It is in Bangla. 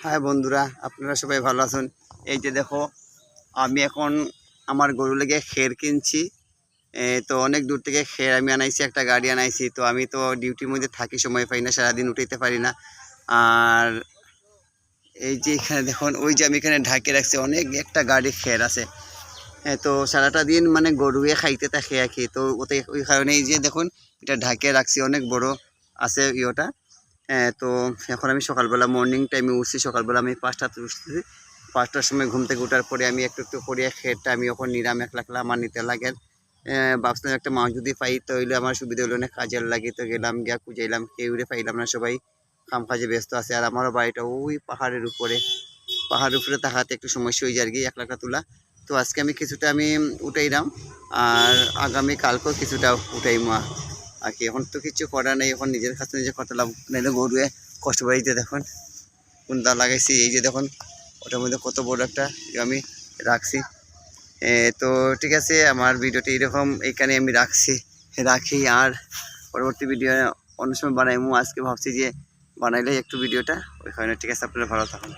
হ্যাঁ বন্ধুরা, আপনারা সবাই ভালো আছেন? এই যে দেখো, আমি এখন আমার গরু লেগে খের কিনছি। তো অনেক দূর থেকে খের আমি আনাইছি, একটা গাড়ি আনাইছি। তো আমি তো ডিউটির মধ্যে থাকি, সময় পাই না, সারাদিন উঠাইতে পারি না। আর এই যে এখানে দেখুন, ওই যে আমি এখানে ঢাকে রাখছি, অনেক একটা গাড়ি খের আছে। তো সারাটা দিন মানে গরুয়ে খাইতে থাকে আর কি। তো ওতে, ওই কারণে এই যে দেখুন, এটা ঢাকে রাখছি, অনেক বড় আছে ইয়েটা। তো এখন আমি সকালবেলা মর্নিং টাইমে উঠছি। সকালবেলা আমি পাঁচটাতে উঠছি। পাঁচটার সময় ঘুম থেকে উঠার পরে আমি একটু একটু করিয়া খেরটা আমি ওখানে নিরাম এক লাখলা আমার নিতে লাগে ভাবছিলাম একটা মাছ যদি পাই তাহলে আমার সুবিধা হলো না, কাজের লাগে তো গেলাম, গিয়া কুজাইলাম কেউ পাইলাম না, সবাই কাম কাজে ব্যস্ত আছে। আর আমারও বাড়িটা ওই পাহাড়ের উপরে। পাহাড়ের উপরে তাহাতে একটু সমস্যা হয়ে যায় আর কি এক লাখা তোলা। তো আজকে আমি কিছুটা আমি উঠাইলাম, আর আগামী কালকেও কিছুটা উঠাইমা। আর কি, এখন তো কিছু করার নেই, এখন নিজের কাছে নিজে লাভ নাইলে গরুয়ে কষ্ট বাড়িতে দেখুন কোনটা লাগাইছি, এই যে দেখুন, ওটার মধ্যে কত বড় একটা ইয়ে আমি রাখছি। তো ঠিক আছে, আমার ভিডিওটি এরকম, এখানে আমি রাখছি, রাখি, আর পরবর্তী ভিডিও অন্য সময় বানাইমু। আজকে ভাবছি যে বানাইলে একটু ভিডিওটা ওইখানে ঠিক আছে, আপনারা ভালো থাকুন।